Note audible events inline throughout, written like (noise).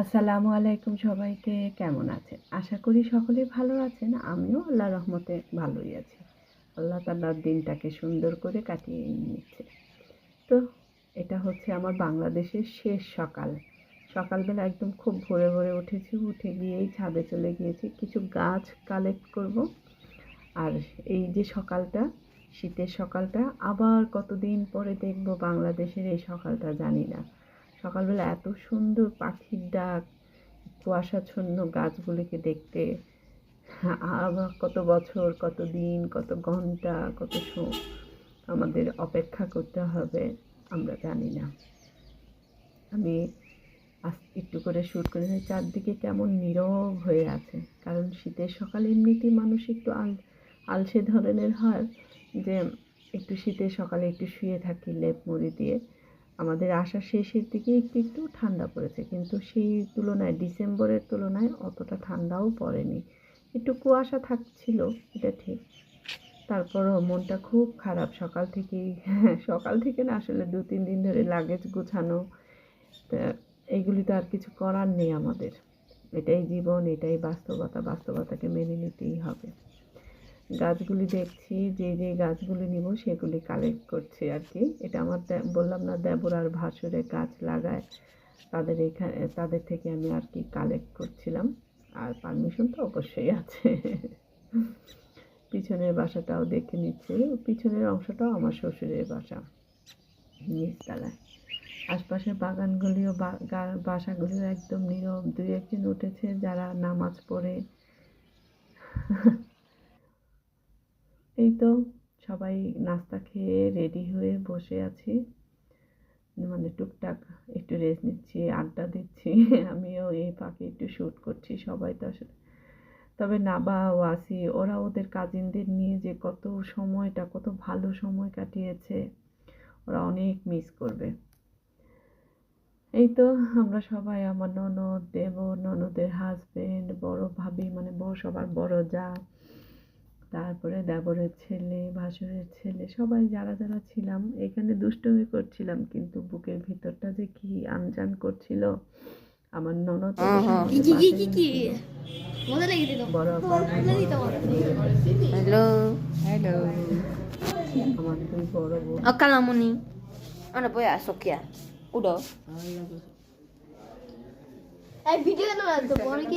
আসসালামু আলাইকুম সবাইকে, কেমন আছেন? আশা করি সকলে ভালো আছেন, আমিও আল্লাহ রহমতে ভালোই আছি। আল্লাহ তাল্লার দিনটাকে সুন্দর করে কাটিয়ে নিচ্ছে তো এটা হচ্ছে আমার বাংলাদেশের শেষ সকাল। সকালবেলা একদম খুব ভোরে ভোরে উঠেছি, উঠে গিয়েই ছাদে চলে গিয়েছি। কিছু গাছ কালেক্ট করব। আর এই যে সকালটা, শীতের সকালটা, আবার কতদিন পরে দেখব বাংলাদেশের এই সকালটা জানি না। সকালবেলা এত সুন্দর পাখির ডাক, কুয়াশাচ্ছন্ন গাছগুলিকে দেখতে। আবার কত বছর, কত দিন, কত ঘণ্টা, কত আমাদের অপেক্ষা করতে হবে, আমরা জানি না। আমি আজ একটু করে শ্যুট করে চারদিকে কেমন নীরব হয়ে আছে। কারণ শীতের সকালে এমনিতেই মানুষ একটু আল, আলসে ধরনের হয় যে, একটু শীতের সকালে একটু শুয়ে থাকি লেপ মুড়ি দিয়ে। আমাদের আসার শেষের দিকে একটু একটু ঠান্ডা পড়েছে, কিন্তু সেই তুলনায় ডিসেম্বরের তুলনায় অতটা ঠান্ডাও পড়েনি। একটু কুয়াশা থাকছিল, এটা ঠিক। তারপরও মনটা খুব খারাপ, সকাল থেকেই, সকাল থেকে না আসলে দু, তিন দিন ধরে লাগেজ গোছানো, তা এইগুলি তো আর কিছু করার নেই আমাদের। এটাই জীবন, এটাই বাস্তবতা, বাস্তবতাকে মেনে নিতেই হবে। গাছগুলি দেখছি, যে যে গাছগুলি নিব সেগুলি কালেক্ট করছি আর কি এটা আমার বললাম না, দেবর আর ভাসুরে গাছ লাগায়, তাদের এখানে, তাদের থেকে আমি আর কি কালেক্ট করছিলাম। আর পারমিশন তো অবশ্যই আছে। পিছনের বাসাটাও দেখে নিচ্ছে। পিছনের অংশটাও আমার শ্বশুরের বাসা, নিচতলায়। আশপাশের বাগানগুলিও বাসাগুলিও একদম নীরব। দুই একজন উঠেছে যারা নামাজ পড়ে। এই তো সবাই নাস্তা খেয়ে রেডি হয়ে বসে আছি। মানে টুকটাক একটু রেস্ট নিচ্ছি, আড্ডা দিচ্ছি। (laughs) আমিও এই ফাঁকে একটু শ্যুট করছি সবাই তো আসলে। তবে নাবা ওয়াসি ওরা ওদের কাজিনদের নিয়ে যে কত সময়টা, কত ভালো সময় কাটিয়েছে, ওরা অনেক মিস করবে। এই তো আমরা সবাই আমার ননদ, দেব, ননদের হাজবেন্ড বড় ভাবি মানে বড়, সবার বড় যা। তারপরে দেবরের ছেলে ভাসুরের ছেলে সবাই যারা যারা ছিলাম এখানে দুষ্টুমি করছিলাম কিন্তু বুকের ভিতরটা যে কি আনজান করছিল আমার ননদ হ্যালো। হ্যালো। আমার দুই বড়. এই ভিডিও কেন তো পরে কি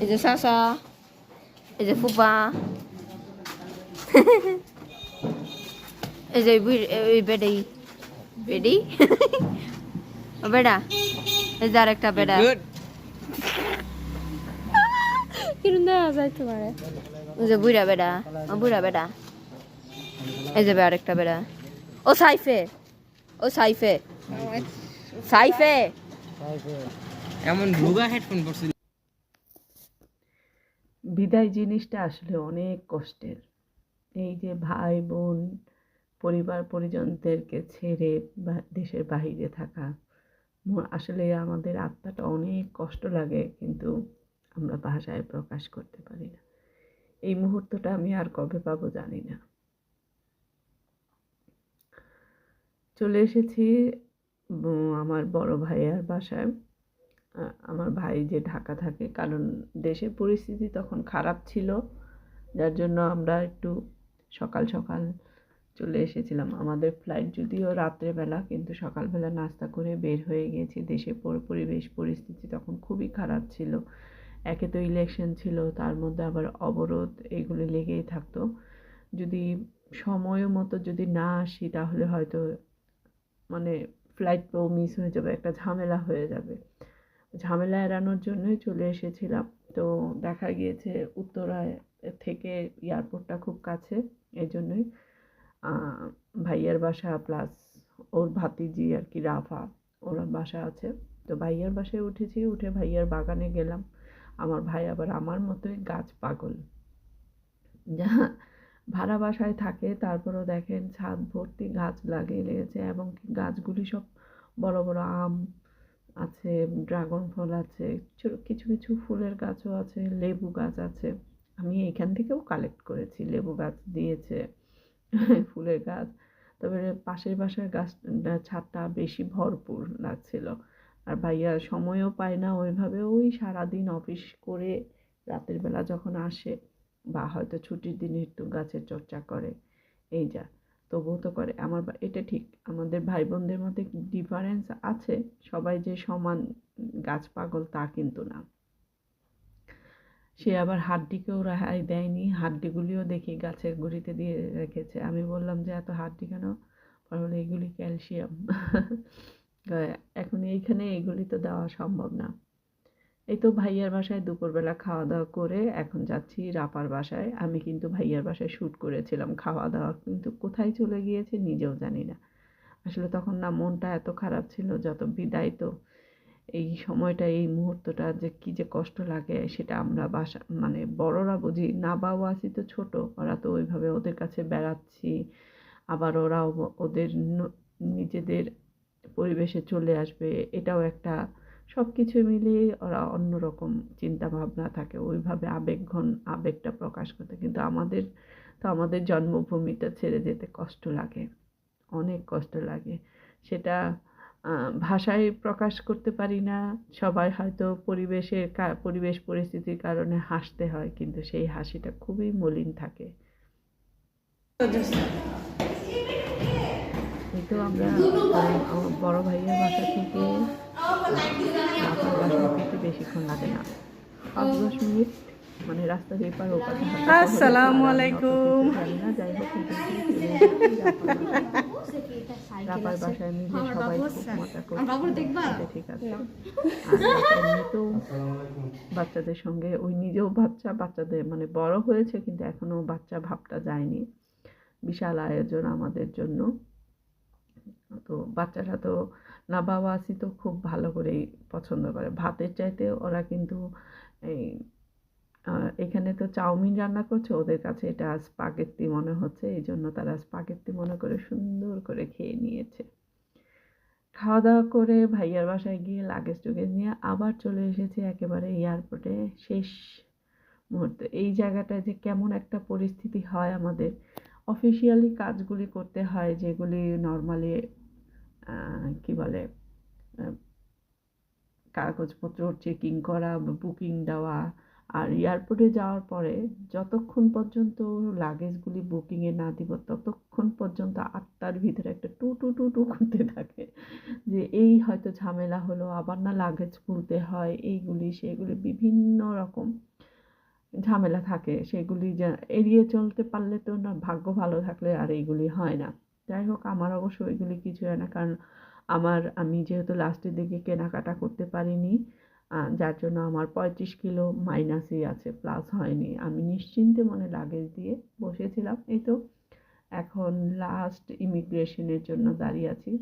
এই যে সাসা এই যে ফুপা এই যে ওই- ওই বেডি বেডি ও বেডা এই যে আরেকটা বেডা কিরম দেখা যায় তোমার ওই যে বুড়া বেডা ও বুড়া বেডা এই যে আরেকটা বেডা ও সাইফে ও সাইফে সাইফে এমন রোগা হেডফোন পরছিল বিদায় জিনিসটা আসলে অনেক কষ্টের। এই যে ভাই, বোন, পরিবার, পরিজনদেরকে ছেড়ে দেশের বাইরে থাকা আসলে আমাদের আত্মাটা অনেক কষ্ট লাগে কিন্তু আমরা ভাষায় প্রকাশ করতে পারি না। এই মুহূর্তটা আমি আর কবে পাবো জানি না। চলে এসেছি আমার বড় ভাইয়ার বাসায়। আমার ভাই যে ঢাকা থাকে। কারণ দেশের পরিস্থিতি তখন খারাপ ছিল। যার জন্য আমরা একটু সকাল সকাল চলে এসেছিলাম। আমাদের ফ্লাইট যদিও রাত্রেবেলা, কিন্তু সকালবেলা নাস্তা করে বের হয়ে গেছি। দেশের পর- পরিবেশ, পরিস্থিতি তখন খুবই খারাপ ছিল। একে তো ইলেকশন ছিল, তার মধ্যে আবার অবরোধ, এগুলি লেগেই থাকতো। যদি সময় মতো যদি না আসি, তাহলে হয়তো মানে ফ্লাইটটাও মিস হয়ে যাবে, একটা ঝামেলা হয়ে যাবে। ঝামেলা এড়ানোর জন্যই চলে এসেছিলাম। তো দেখা গিয়েছে উত্তরায় থেকে এয়ারপোর্টটা খুব কাছে এই জন্যই ভাইয়ার বাসা প্লাস ওর ভাতিজি আর কি রাফা ওর বাসা আছে। তো ভাইয়ার বাসায় উঠেছি, উঠে ভাইয়ার বাগানে গেলাম। আমার ভাই আবার আমার মতোই গাছ পাগল। যা, ভাড়া বাসায় থাকে, তারপরেও দেখেন ছাদ ভর্তি গাছ লাগিয়ে লেগেছে, এবং গাছগুলি সব বড় বড় আম আছে ড্রাগন ফল আছে কিছু কিছু ফুলের গাছও আছে, লেবু গাছ আছে। আমি এখান থেকেও কালেক্ট করেছি, লেবু গাছ দিয়েছে, (laughs) ফুলের গাছ। তবে পাশের বাসার গাছ ছাদটা বেশি ভরপুর লাগছিল। আর ভাইয়া সময়ও পায় না ওইভাবে ওই সারাদিন অফিস করে রাতের বেলা যখন আসে, বা হয়তো ছুটির দিনে একটু গাছের চর্চা করে। এই যা। তবুও তো করে। আমার এটা ঠিক। আমাদের ভাই বোনদের মধ্যে ডিফারেন্স আছে। সবাই যে সমান গাছ পাগল তা কিন্তু না। সে আবার হাড্ডিকেও রেহাই দেয়নি। হাড্ডিগুলিও দেখি গাছের গুঁড়িতে দিয়ে রেখেছে। আমি বললাম যে, এত হাড্ডি কেন? বলে এগুলি ক্যালসিয়াম। (laughs) এখন এইখানে এগুলি তো দেওয়া সম্ভব না। এই তো ভাইয়ার বাসায় দুপুরবেলা খাওয়া দাওয়া করে এখন যাচ্ছি রাপার বাসায়। আমি কিন্তু ভাইয়ার বাসায় শ্যুট করেছিলাম খাওয়া দাওয়া কিন্তু কোথায় চলে গিয়েছে নিজেও জানি না। আসলে তখন না মনটা এত খারাপ ছিল, যত বিদায় তো এই সময়টা, এই মুহূর্তটা যে কী যে কষ্ট লাগে সেটা আমরা বাসা মানে বড়রা বুঝি, না বাবা আছি তো ছোট, ওরা তো ওইভাবে ওদের কাছে বেড়াচ্ছি। আবার ওরাও ওদের নিজেদের পরিবেশে চলে আসবে, এটাও একটা সব কিছু মিলিয়ে ওরা অন্যরকম চিন্তা ভাবনা থাকে, ওইভাবে আবেগঘন আবেগটা প্রকাশ করতে। কিন্তু আমাদের, তো আমাদের জন্মভূমিটা ছেড়ে যেতে কষ্ট লাগে, অনেক কষ্ট লাগে। সেটা ভাষায় প্রকাশ করতে পারি না, সবাই হয়তো পরিবেশের পরিবেশ পরিস্থিতির কারণে হাসতে হয়, কিন্তু সেই হাসিটা খুবই মলিন থাকে। এই তো আমার বড় ভাইয়ের বাসা থেকে রাপার বেশিক্ষণ লাগে না পাঁচ দশ মিনিট মানে রাস্তার এপার ওপার আসসালামু আলাইকুম। না যাই হোক কিন্তু চলে এসেছি রাপার বাসায়। মিলে সবাই মজা করছে এটা ঠিক আছে। আর বাচ্চাদের সঙ্গে ওই নিজেও বাচ্চা বাচ্চাদের মানে বড় হয়েছে কিন্তু এখনও বাচ্চা ভাবটা যায়নি। বিশাল আয়োজন আমাদের জন্য। তো বাচ্চারা তো না বাবা আসি তো খুব ভালো করেই পছন্দ করে। ভাতের চাইতে ওরা কিন্তু এই এখানে তো চাউমিন রান্না করছে, ওদের কাছে এটা স্পাগেত্তি মনে হচ্ছে, এই জন্য তারা স্পাগেত্তি মনে করে সুন্দর করে খেয়ে নিয়েছে। খাওয়া দাওয়া করে ভাইয়ার বাসায় গিয়ে লাগেজ টুগেজ নিয়ে আবার চলে এসেছি একেবারে এয়ারপোর্টে শেষ মুহূর্তে। এই জায়গাটায় যে কেমন একটা পরিস্থিতি হয় আমাদের অফিসিয়ালি কাজগুলি করতে হয় যেগুলি নর্মালি কি বলে কাগজপত্র চেকিং করা বুকিং দেওয়া আর এয়ারপোর্টে যাওয়ার পরে যতক্ষণ পর্যন্ত লাগেজগুলি বুকিংয়ে না দিব, ততক্ষণ পর্যন্ত আটটার ভিতরে একটা টু টু টু টু করতে থাকে যে এই হয়তো ঝামেলা হলো, আবার না লাগেজ খুলতে হয়, এইগুলি, সেগুলি, বিভিন্ন রকম। ঝামেলা থাকে, সেগুলি এড়িয়ে চলতে পারলে তো না, ভাগ্য ভালো থাকলে আর এইগুলি হয় না। যাই হোক, আমার অবশ্য ওইগুলি কিছু হয় না, কারণ আমার, আমি যেহেতু লাস্টের দিকে কেনাকাটা করতে পারিনি যার জন্য আমার পঁয়ত্রিশ কিলো মাইনাসই আছে প্লাস হয়নি। আমি নিশ্চিন্তে মনে লাগেজ দিয়ে বসেছিলাম, এই তো এখন লাস্ট ইমিগ্রেশনের জন্য দাঁড়িয়ে আছি।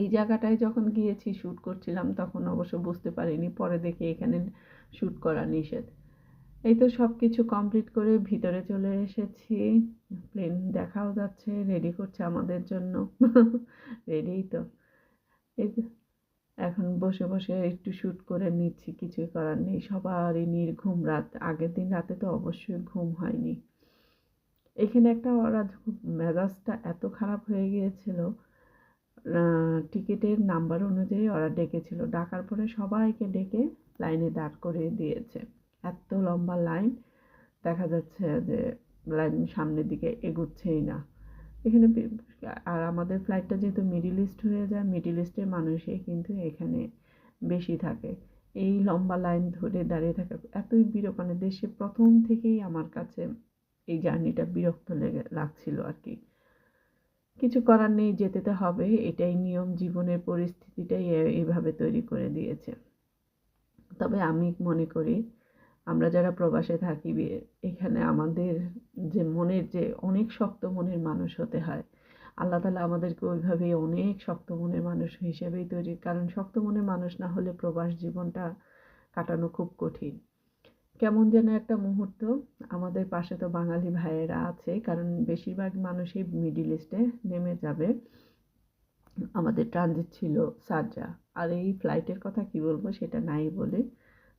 এই জায়গাটায় যখন গিয়েছি শ্যুট করছিলাম, তখন অবশ্য বুঝতে পারিনি, পরে দেখি এখানে শ্যুট করা নিষেধ। এই তো সব কিছু কমপ্লিট করে ভিতরে চলে এসেছি। প্লেন দেখাও যাচ্ছে রেডি করছে আমাদের জন্য। (laughs) রেডিই তো। এই এখন বসে বসে একটু শ্যুট করে নিচ্ছি, কিছুই করার নেই। সবারই নির্ঘুম রাত। আগের দিন রাতে তো অবশ্যই ঘুম হয়নি। এখানে একটা ওরা মেজাজটা এত খারাপ হয়ে গিয়েছিল টিকিটের নাম্বার অনুযায়ী ওরা ডেকেছিল। ডাকার পরে সবাইকে ডেকে লাইনে দাঁড় করে দিয়েছে। এত লম্বা লাইন, দেখা যাচ্ছে যে লাইন সামনের দিকে এগুচ্ছেই না। এখানে আর আমাদের ফ্লাইটটা যেহেতু মিডিল ইস্ট হয়ে যায় মিডিল ইস্টের মানুষই কিন্তু এখানে বেশি থাকে। এই লম্বা লাইন ধরে দাঁড়িয়ে থাকা এতই বিরক্ত মানে দেশে প্রথম থেকেই আমার কাছে এই জার্নিটা বিরক্ত লেগে, লাগছিল আর কি। কিছু করার নেই, যেতে তো হবে, এটাই নিয়ম, জীবনের পরিস্থিতিটাই এইভাবে তৈরি করে দিয়েছে। তবে আমি মনে করি আমরা যারা প্রবাসে থাকি এখানে আমাদের যে মনের যে অনেক শক্ত মনের মানুষ হতে হয়। আল্লাহ তালা আমাদেরকে ওইভাবেই অনেক শক্ত মনের মানুষ হিসেবেই তৈরি, কারণ শক্ত মনের মানুষ না হলে প্রবাস জীবনটা কাটানো খুব কঠিন। কেমন যেন একটা মুহূর্ত, আমাদের পাশে তো বাঙালি ভাইয়েরা আছে, কারণ বেশিরভাগ মানুষই মিডিল ইস্টে নেমে যাবে। আমাদের ট্রানজিট ছিল সারজা আর এই ফ্লাইটের কথা কি বলব, সেটা নাই বলে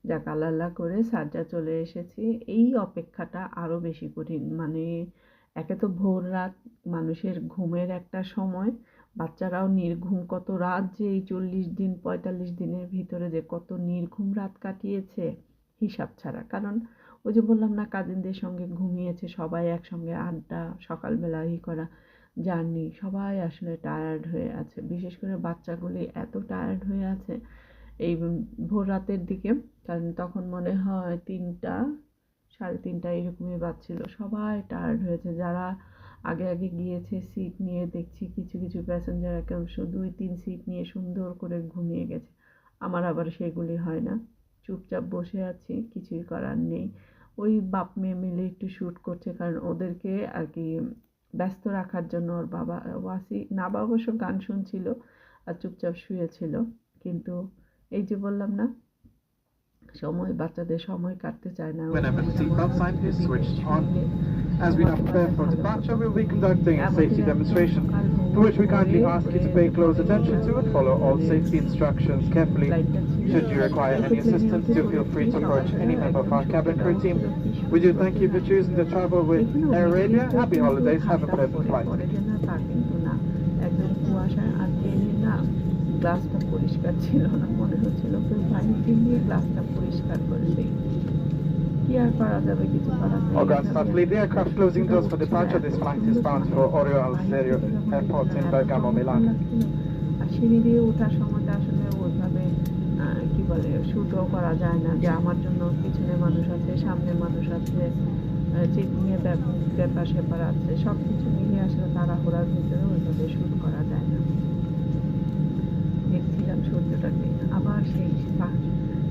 যাক আল্লাহ করে সারজা চলে এসেছি। এই অপেক্ষাটা আরও বেশি কঠিন। মানে একে তো ভোর রাত মানুষের ঘুমের একটা সময়। বাচ্চারাও নির্ঘুম, কত রাত যে এই চল্লিশ দিন, পঁয়তাল্লিশ দিনের ভিতরে যে কত নির্ঘুম রাত কাটিয়েছে হিসাব ছাড়া। কারণ ওই যে বললাম না, কাজিনদের সঙ্গে ঘুমিয়েছে সবাই একসঙ্গে আড্ডা, সকালবেলা ই করা, জার্নি, সবাই আসলে টায়ার্ড হয়ে আছে। বিশেষ করে বাচ্চাগুলি এত টায়ার্ড হয়ে আছে, এই ভোর রাতের দিকে কারণ তখন মনে হয় তিনটা, সাড়ে তিনটা এরকমই বাজছিল। সবাই টায়ার্ড হয়েছে। যারা আগে আগে গিয়েছে সিট নিয়ে, দেখছি কিছু কিছু প্যাসেঞ্জার কেউ দুই, তিন সিট নিয়ে সুন্দর করে ঘুমিয়ে গেছে। আমার আবার সেগুলি হয় না। চুপচাপ বসে আছি, কিছুই করার নেই। ওই বাপ মেয়ে মিলে একটু শ্যুট করছে কারণ ওদেরকে আর কি ব্যস্ত রাখার জন্য ওর বাবা ওয়াসি না বাবা অবশ্য গান শুনছিল আর চুপচাপ শুয়েছিল। কিন্তু এই যে বললাম না সময় বাচ্চাদের সময় কাটতে চায় না Whenever the seatbelt sign is switched on. As we now now prepare for departure, we'll be conducting a safety demonstration, for which we kindly ask you to pay close attention to and follow all safety instructions carefully. Should you require any assistance, do feel free to approach any member of our cabin crew team. We do thank you for choosing to travel with Air Arabia. Happy holidays. Have a pleasant flight. পরিষ্কার ছিল না মনে হচ্ছিল কেউ পানিতে নিয়ে গ্লাসটা পরিষ্কার করে দেয় কি আর করা যাবে কিছু করার নেই All ground the aircraft closing doors for departure. This flight is bound for Orio al Serio Airport in Bergamo, Milan. আর সিঁড়ি দিয়ে ওঠার আসলে ওইভাবে কি বলে শুটও করা যায় না যে আমার জন্য পিছনে মানুষ আছে সামনে মানুষ আছে চেকিংয়ের ব্যাপার স্যাপার আছে সব কিছু মিলিয়ে আসলে তাড়াহুড়ার ভিতরে ওইভাবে শ্যুট করা যায় দেখছিলাম সূর্যটাকে আবার সেই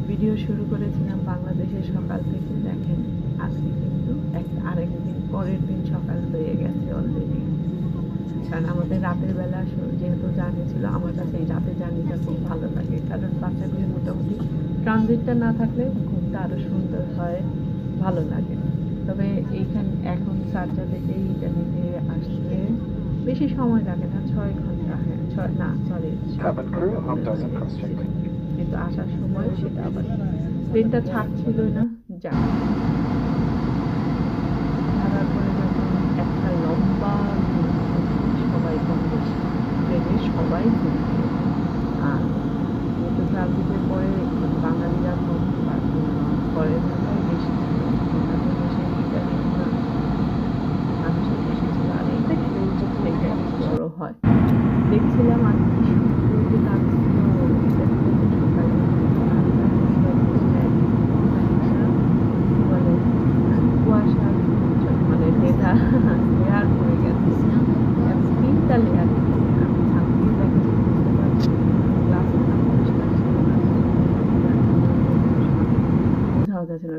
ভিডিও শুরু করেছিলাম বাংলাদেশের সকাল থেকে। দেখেন, আজকে কিন্তু এক আরেকদিন পরের দিন সকাল হয়ে গেছে অলরেডি কারণ আমাদের রাতের বেলা যেহেতু জার্নি ছিল, আমার কাছে এই রাতের জার্নিটা খুব ভালো লাগে। কারণ বাচ্চাগুলি মোটামুটি ট্রানজিটটা না থাকলে ঘুমটা আরও সুন্দর হয়, ভালো লাগে। তবে এইখান এখন চারটা থেকে ইটালিতে আসতে বেশি সময় লাগে না, ছয় ঘণ্টা কিন্তু আসার সময় সেটা আবার দিনটা ছাড় না যা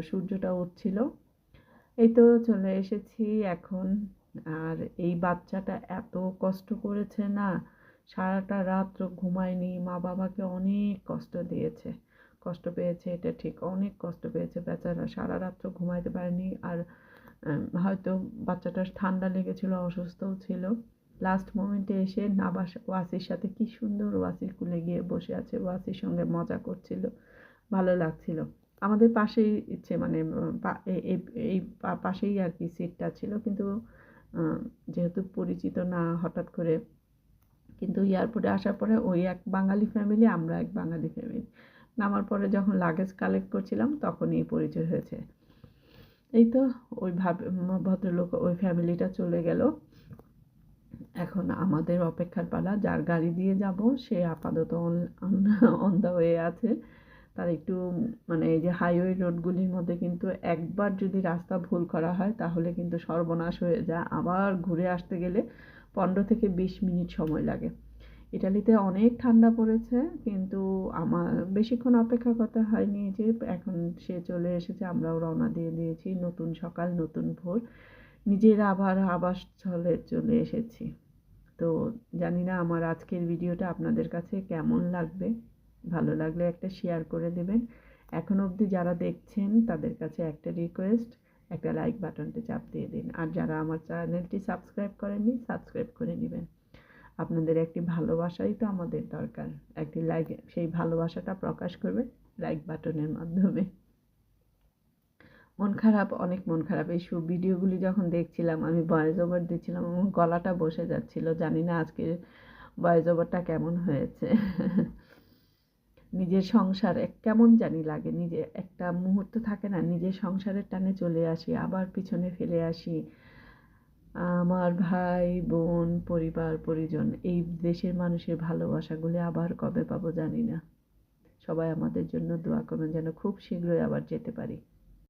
সূর্যটা উঠছিল এই তো চলে এসেছি এখন আর এই বাচ্চাটা এত কষ্ট করেছে না সারাটা রাত্র ঘুমায়নি মা বাবাকে অনেক কষ্ট দিয়েছে কষ্ট পেয়েছে, এটা ঠিক। অনেক কষ্ট পেয়েছে বেচারা সারা রাত্র ঘুমাইতে পারেনি। আর হয়তো বাচ্চাটার ঠান্ডা লেগেছিল, অসুস্থও ছিল। লাস্ট মোমেন্টে এসে নাবাস ওয়াসির সাথে কি সুন্দর ওয়াসির কুলে গিয়ে বসে আছে, ওয়াসির সঙ্গে মজা করছিল, ভালো লাগছিল। আমাদের পাশেই ইচ্ছে মানে এই পাশেই আর কি সিটটা ছিল। কিন্তু যেহেতু পরিচিত না হঠাৎ করে, কিন্তু এয়ারপোর্টে আসার পরে ওই এক বাঙালি ফ্যামিলি আমরা এক বাঙালি ফ্যামিলি নামার পরে যখন লাগেজ কালেক্ট করছিলাম, তখনই পরিচয় হয়েছে। এই তো ওই ভাব ভদ্রলোক ওই ফ্যামিলিটা চলে গেল। এখন আমাদের অপেক্ষার পালা, যার গাড়ি দিয়ে যাব, সে আপাতত অন দ্য ওয়ে আছে। তার একটু মানে এই যে হাইওয়ে রোডগুলির মধ্যে কিন্তু একবার যদি রাস্তা ভুল করা হয়, তাহলে কিন্তু সর্বনাশ হয়ে যায়। আবার ঘুরে আসতে গেলে পনেরো থেকে বিশ মিনিট সময় লাগে। ইটালিতে অনেক ঠান্ডা পড়েছে, কিন্তু আমার বেশিক্ষণ অপেক্ষা করতে হয়নি যে, এখন সে চলে এসেছে, আমরাও রওনা দিয়ে দিয়েছি, নতুন সকাল, নতুন ভোর, নিজের আবার আবাসস্থলে চলে এসেছি। তো জানি না আমার আজকের ভিডিওটা আপনাদের কাছে কেমন লাগবে, ভালো লাগলে একটা শেয়ার করে দেবেন। এখন অবধি যারা দেখছেন, তাদের কাছে একটা রিকোয়েস্ট একটা লাইক বাটনটা চাপ দিয়ে দিন। আর যারা আমার চ্যানেলটি সাবস্ক্রাইব করেননি সাবস্ক্রাইব করে নেবেন। আপনাদের একটি ভালোবাসাই তো আমাদের দরকার। একটি লাইক সেই ভালোবাসাটা প্রকাশ করবে লাইক বাটনের মাধ্যমে। মন খারাপ, অনেক মন খারাপ। এই সব ভিডিওগুলি যখন দেখছিলাম, আমি ভয়েস ওভার দিচ্ছিলাম আমার গলাটা বসে যাচ্ছিল। জানি না আজকে ভয়েস ওভারটা কেমন হয়েছে। নিজের সংসার এক কেমন জানি লাগে। নিজে একটা মুহূর্ত থাকে না, নিজের সংসারের টানে চলে আসি, আবার পিছনে ফেলে আসি। আমার ভাই, বোন, পরিবার, পরিজন, এই দেশের মানুষের ভালোবাসাগুলি আবার কবে পাবো জানি না। সবাই আমাদের জন্য দোয়া করবেন যেন খুব শীঘ্রই আবার যেতে পারি।